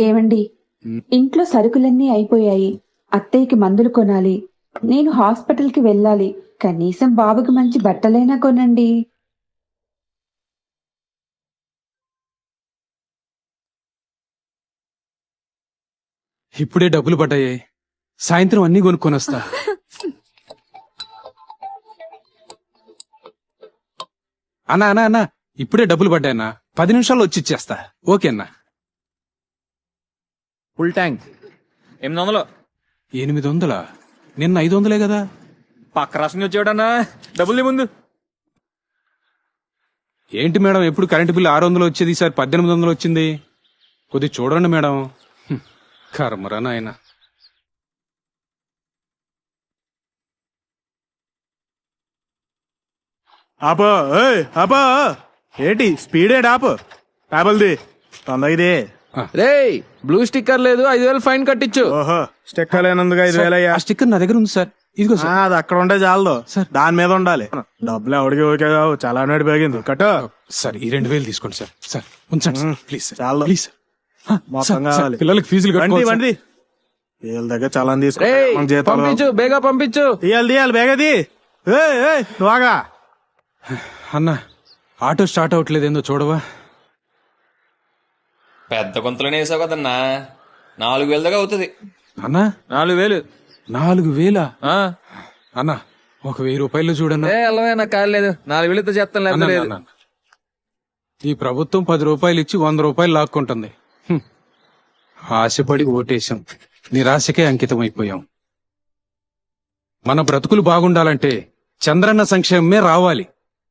ఏమండి ఇంట్లో సరుకులన్నీ అయిపోయాయి. అత్తయ్యకి మందులు కొనాలి. నేను హాస్పిటల్కి వెళ్ళాలి. కనీసం బాబుకి మంచి బట్టలైనా కొనండి. ఇప్పుడే డబ్బులు పడ్డాయి. సాయంత్రం అన్ని కొనుక్కొని వస్తా అన్నా అన్నా అన్నా. ఇప్పుడే డబ్బులు పడ్డాయన్నా. పది నిమిషాల్లో వచ్చి ఇచ్చేస్తా. ఓకే అన్నా. Full tank. ఎనిమిది వందలు ఎనిమిది వందలా నిన్న ఐదు వందలే కదా. పక్క రాష్ట్రం వచ్చేవాడన్నా. డబ్బులు ముందు. ఏంటి మేడం ఎప్పుడు కరెంటు బిల్లు ఆరు వందలు వచ్చేది ఈసారి పద్దెనిమిది వందలు వచ్చింది? కొద్ది చూడండి మేడం. కర్మరా నాయన. ఆపో ఏయ్ ఆపో. ఏంటి స్పీడ్ ఏంటి ఆపు. పేపల్ది తొందరగా ఇది. రే బ్లూ స్టిక్కర్ లేదు ఐదు వేలు ఫైన్ కట్టించు. ఓహో స్టిక్కర్ లేనందుకు ఐదు వేలయ్యా? ఆ స్టిక్కర్ నా దగ్గర ఉంది సార్. ఇదిగో సార్. అది అక్కడ ఉంటే చాలదు. సార్. దాని మీద ఉండాలి. డబ్బులు ఎవడికి ఓకే కావు చాలా నాడు పెరిగింది కట్టు. సార్ ఈ రెండు వేలు తీసుకోండి సార్. సార్ ఉంచండి సార్. Please sir. చాలు. Please sir. మొత్తం సార్, సార్, కావాలి. పిల్లలకి ఫీజులు వండి కట్టుకోవాలి సార్. వండి వీళ్ళ దగ్గర చాలా తీసుకో రే మన జీతాలు పంపించు బేగా పంపించు. తీయాలి తీయాలి బేగది ఏయ్ ఏయ్ అన్న ఆటో స్టార్ట్ అవ్వట్లేదు ఏందో చూడవా? పెద్ద గుంతలోనే వేసావు కదన్నా. నాలుగు వేల దాకా అవుతుంది. అన్న? నాలుగు వేలు. నాలుగు వేలా? ఆ. అన్న ఒక వెయ్యి రూపాయలు చూడన్నా. ఏ అల్లవే నాకు కాదు లేదు. నాలుగు వేలతో చేస్తాను అన్న, లేకపోతే లేదు. అన్న, అన్న. ఈ ప్రభుత్వం పది రూపాయలు ఇచ్చి వంద రూపాయలు లాక్కుంటుంది. హ్మ్. ఆశపడి ఓటేశాం. నిరాశకే అంకితం అయిపోయాం మన బ్రతుకులు బాగుండాలంటే చంద్రన్న సంక్షేమమే రావాలి.